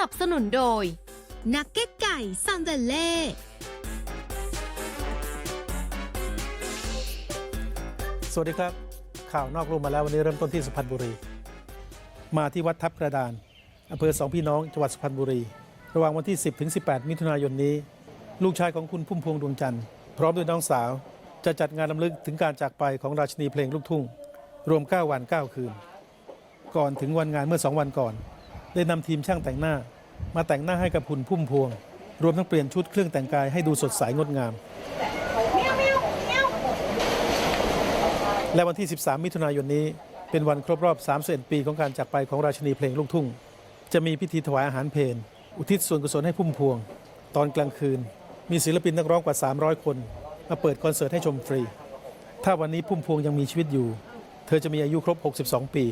นับสนุนโดย นักเก็ตไก่ซันเดเล่สวัสดีครับ ข่าวนอกรูมมาแล้ววันนี้เริ่มต้นที่สุพรรณบุรี มาที่วัดทับกระดานอำเภอสองพี่น้องจังหวัดสุพรรณบุรี ระหว่างวันที่ 10 ถึง 18 มิถุนายนนี้ ลูกชายของคุณพุ่มพวงดวงจันทร์พร้อมด้วยน้องสาว จะจัดงานรำลึกถึงการจากไปของราชินีเพลงลูกทุ่ง รวม 9 วัน 9 คืน ก่อนถึงวันงานเมื่อ 2 วันก่อน ได้นำทีมช่างแต่งหน้า มาแต่งหน้าให้กับคุณพุ่มพวง รวมทั้งเปลี่ยนชุดเครื่องแต่งกายให้ดูสดใสงดงาม และวันที่ 13 มิถุนายนนี้ เป็นวันครบรอบ 31 ปีของการจากไปของราชินีเพลงลูกทุ่ง จะมีพิธีถวายอาหารเพลอุทิศส่วนกุศลให้พุ่มพวง ตอนกลางคืน มีศิลปินนักร้องกว่า 300 คน มาเปิดคอนเสิร์ตให้ชมฟรี ถ้าวันนี้พุ่มพวงยังมีชีวิตอยู่ เธอจะมีอายุครบ 62 ปี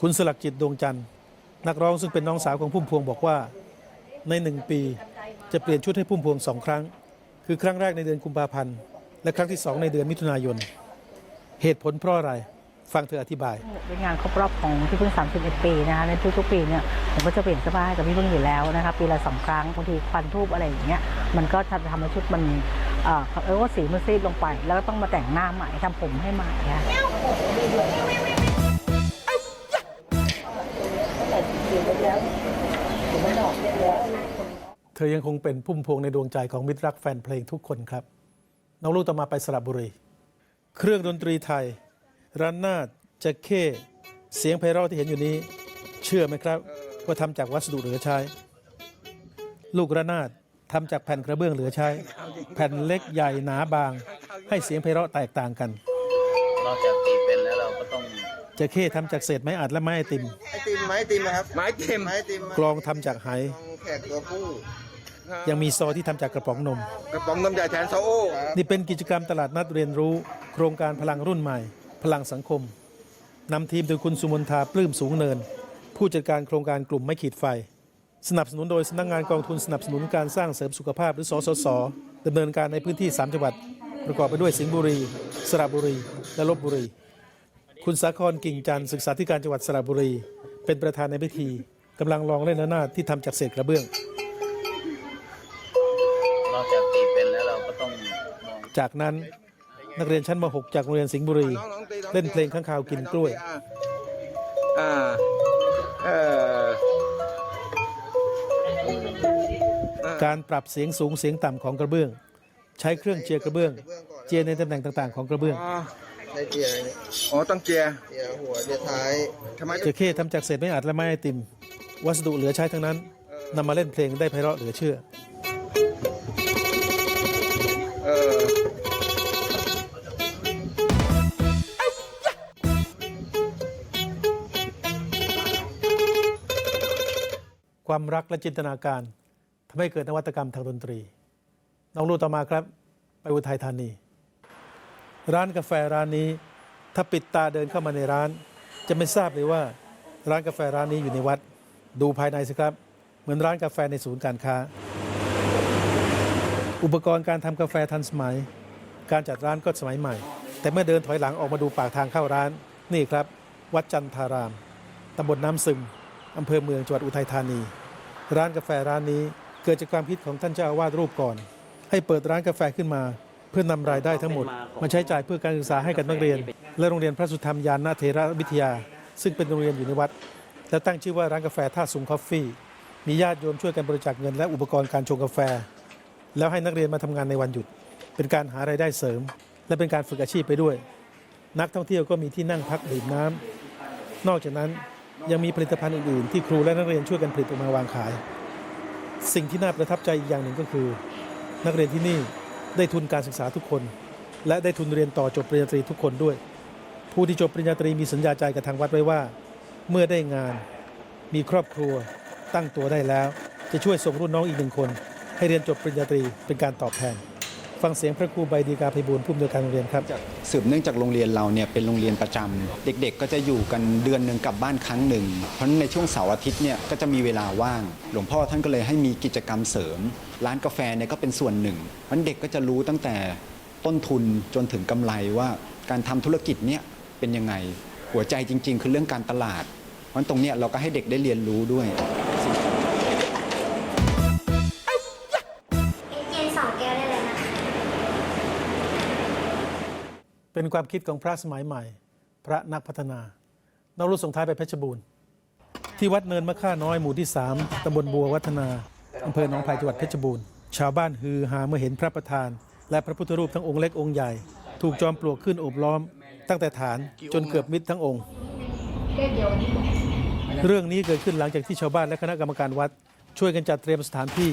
คุณสลักจิตดวงจันทร์ นักร้องซึ่งเป็นน้องสาวของพุ่มพวงบอกว่า ในหนึ่งปีจะเปลี่ยนชุดให้พุ่มพวงสองครั้ง คือครั้งแรกในเดือนกุมภาพันธ์และครั้งที่สองในเดือนมิถุนายน เหตุผลเพราะอะไร ฟังเธออธิบาย เป็นงานครบรอบของพี่พึ่ง 31 ปีนะคะในทุกๆปีเนี่ยผมก็จะเปลี่ยนเสื้อผ้าให้กับพี่พึ่งอยู่แล้วนะคะปีละสองครั้งบางทีควันทูบอะไรอย่างเงี้ยมันก็จะทำให้ชุดมันเออเออว่าสีมันซีดลงไป แล้วก็ต้องมาแต่งหน้าใหม่ทำผมให้ใหม่ค่ะ เธอยังคงเป็นพุ่มพวงในดวงใจของมิตรรักแฟนเพลงทุกคนครับ น้องลูกต่อมาไปสระบุรี เครื่องดนตรีไทยรันนาดจ็คเข้เสียงไพเราะที่เห็นอยู่นี้ เชื่อไหมครับ ว่าทำจากวัสดุเหลือใช้ ลูกระนาดทำจากแผ่นกระเบื้องเหลือใช้ แผ่นเล็กใหญ่หนาบาง ให้เสียงไพเราะแตกต่างกัน นอกจากตีเป็นแล้วเราก็ต้อง จ็คเข้ทำจากเศษไม้อัดและไม้ไอติม ไอติมไม้ไอติมนะครับไม้เต็มไม้ไอติมกลองทำจากไห กลองแขกตัวผู้ยังมีซอที่ทำจากกระป๋องนม กระป๋องนมใหญ่แทนโซโอ้ครับนี่เป็นกิจกรรมตลาดนัดเรียนรู้ โครงการพลังรุ่นใหม่ พลังสังคมนำทีมโดยคุณสุมนทาปลื้มสูงเนิน ผู้จัดการโครงการกลุ่มไม่ขีดไฟ สนับสนุนโดยสำนักงานกองทุนสนับสนุนการสร้างเสริมสุขภาพหรือสสสดำเนินการในพื้นที่ 3 จังหวัด ประกอบไปด้วยสิงห์บุรี สระบุรี และลบบุรี คุณสาครกิ่งจันทร์ศึกษาธิการจังหวัดสระบุรี เป็นประธานในพิธีกำลังลองเล่นระนาดที่ทำจากเศษกระเบื้อง นอกจากตีเป็นแล้วเราก็ต้องมองจากนั้นนักเรียนชั้นม .6 จากโรงเรียนสิงห์บุรีน้องๆตีองเล่นเพลงข้างคาวกินกล้วย อ่าเออการปรับเสียงสูงเสียงต่ำของกระเบื้อง ใช้เครื่องเจียร์กระเบื้อง เจียร์ในตำแหน่งต่างๆ ของกระเบื้องอ๋อ ได้เจียร์เนี่ยอ๋อต้องเจียร์เจียร์หัวเจียร์ท้ายทำไมเจอเข้ทำจากเศษไม้อัดและไม้ไอติม วัสดุเหลือใช้ทั้งนั้นนำมาเล่นเพลงได้ไพเราะเหลือเชื่อ เออความรักและจินตนาการทำให้เกิดนวัตกรรมทางดนตรี น้องลูกต่อมาครับ ไปอุทัยธานี ร้านกาแฟร้านนี้ ถ้าปิดตาเดินเข้ามาในร้าน จะไม่ทราบเลยว่า ร้านกาแฟร้านนี้อยู่ในวัด ดูภายในสิครับ เหมือนร้านกาแฟในศูนย์การค้า อุปกรณ์การทำกาแฟทันสมัย การจัดร้านก็สมัยใหม่ แต่เมื่อเดินถอยหลังออกมาดูปากทางเข้าร้าน นี่ครับ วัดจันทารามตำบลน้ำซึมอำเภอเมืองจังหวัดอุทัยธานี ร้านกาแฟร้านนี้เกิดจากความคิดของท่านเจ้าอาวาสรูปก่อน ให้เปิดร้านกาแฟขึ้นมา เพื่อนำรายได้ทั้งหมด มาใช้จ่ายเพื่อการศึกษาให้กับนักเรียน และโรงเรียนพระสุธรรมยานนาเทระวิทยา ซึ่งเป็นโรงเรียนอยู่ในวัด และตั้งชื่อว่าร้านกาแฟท่าสุงคอฟฟี่มีญาติโยมช่วยกันบริจาคเงินและอุปกรณ์การชงกาแฟ แล้วให้นักเรียนมาทำงานในวันหยุด เป็นการหารายได้เสริม และเป็นการฝึกอาชีพไปด้วย นักท่องเที่ยวก็มีที่นั่งพักดื่มน้ำนอกจากนั้นยังมีผลิตภัณฑ์อื่นๆ ที่ครูและนักเรียนช่วยกันผลิตออกมาวางขาย สิ่งที่น่าประทับใจอีกอย่างหนึ่งก็คือ นักเรียนที่นี่ ได้ทุนการศึกษาทุกคน และได้ทุนเรียนต่อจบปริญญาตรีทุกคนด้วย ผู้ที่จบปริญญาตรีมีสัญญาใจกับทางวัดไว้ว่า เมื่อได้งาน มีครอบครัว ตั้งตัวได้แล้ว จะช่วยส่งรุ่นน้องอีกหนึ่งคน ให้เรียนจบปริญญาตรีเป็นการตอบแทน ฟังเสียงพระครูใบดีกาไพบูลผู้อำนวยการโรงเรียนครับ สืบเนื่องจากโรงเรียนเราเนี่ยเป็นโรงเรียนประจำเด็กๆ ก็จะอยู่กันเดือนหนึ่งกลับบ้านครั้งหนึ่ง เพราะในช่วงเสาร์อาทิตย์เนี่ยก็จะมีเวลาว่าง หลวงพ่อท่านก็เลยให้มีกิจกรรมเสริม ร้านกาแฟเนี่ยก็เป็นส่วนหนึ่งเพราะฉะนั้นเด็กก็จะรู้ตั้งแต่ต้นทุนจนถึงกำไรว่าการทำธุรกิจเนี่ยเป็นยังไงหัวใจจริง ๆ คือเรื่องการตลาดเพราะตรงเนี้ยเราก็ให้เด็กได้เรียนรู้ด้วย เป็นความคิดของพระสมัยใหม่ พระนักพัฒนาน้องรุ่ส่งท้ายไปเพชรบูรณ์ ที่วัดเนินมะค่าน้อยหมู่ที่ 3ตำบลบัววัฒนาอำเภอหนองไผ่จังหวัดเพชรบูรณ์ชาวบ้านฮือฮาเมื่อเห็นพระประธาน และพระพุทธรูปทั้งองค์เล็กองค์ใหญ่ ถูกจอมปลวกขึ้นโอบล้อม ตั้งแต่ฐานจนเกือบมิดทั้งองค์ เรื่องนี้เกิดขึ้นหลังจากที่ชาวบ้านและคณะกรรมการวัด ช่วยกันจัดเตรียมสถานที่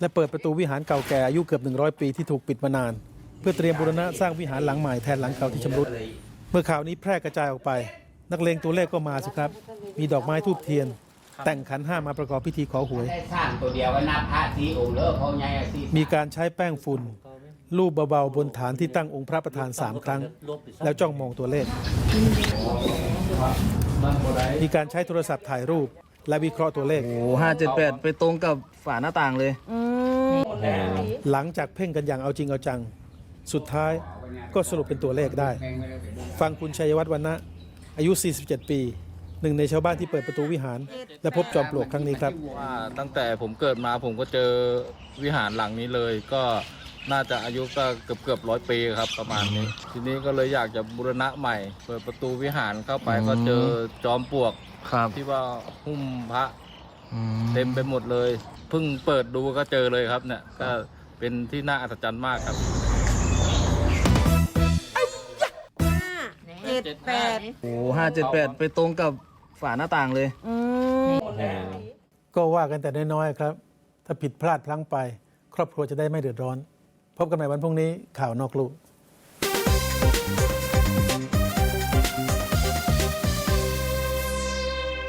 และเปิดประตูวิหารเก่าแก่อายุเกือบ 100 ปีที่ถูกปิดมานาน เพื่อเตรียมบูรณะสร้างวิหารหลังใหม่แทนหลังเก่าที่ชำรุด เมื่อข่าวนี้แพร่กระจายออกไป นักเลงตัวเลขก็มาสิครับ มีดอกไม้ทูบเทียน แต่งขันห้ามาประกอบพิธีขอหวย ได้สร้างตัวเดียวไว้นับพระสีองค์เลิกเขาใหญ่สีมีการใช้แป้งฝุ่นลูบเบาๆบนฐานที่ตั้งองค์พระประธานสามครั้ง แล้วจ้องมองตัวเลข มีการใช้โทรศัพท์ถ่ายรูป และวิเคราะห์ตัวเลข โอ้ห้าเจ็ดแปดไปตรงกับฝาหน้าต่างเลย หลังจากเพ่งกันอย่างเอาจริงเอาจัง สุดท้ายก็สรุปเป็นตัวเลขได้ ฟังคุณชัยวัฒน์วันนะอายุ 47 ปีหนึ่งในชาวบ้านที่เปิดประตูวิหาร และพบจอมปลวกครั้งนี้ครับ ว่าตั้งแต่ผมเกิดมาผมก็เจอวิหารหลังนี้เลย ก็น่าจะอายุก็เกือบเกือบร้อยปีครับประมาณนี้ ทีนี้ก็เลยอยากจะบูรณะใหม่ เปิดประตูวิหารเข้าไปก็เจอจอมปลวกครับที่ว่าหุ้มพระเต็มไปหมดเลยเพิ่งเปิดดูก็เจอเลยครับเนี่ยก็เป็นที่น่าอัศจรรย์มากครับ จ็ดแปดโอ้ห้าเจ็ดแปดไปตรงกับฝาหน้าต่างเลยก็ว่ากันแต่น้อยๆครับ ถ้าผิดพลาดพลั้งไป ครอบครัวจะได้ไม่เดือดร้อน พบกันใหม่วันพรุ่งนี้ข่าวนอกลูก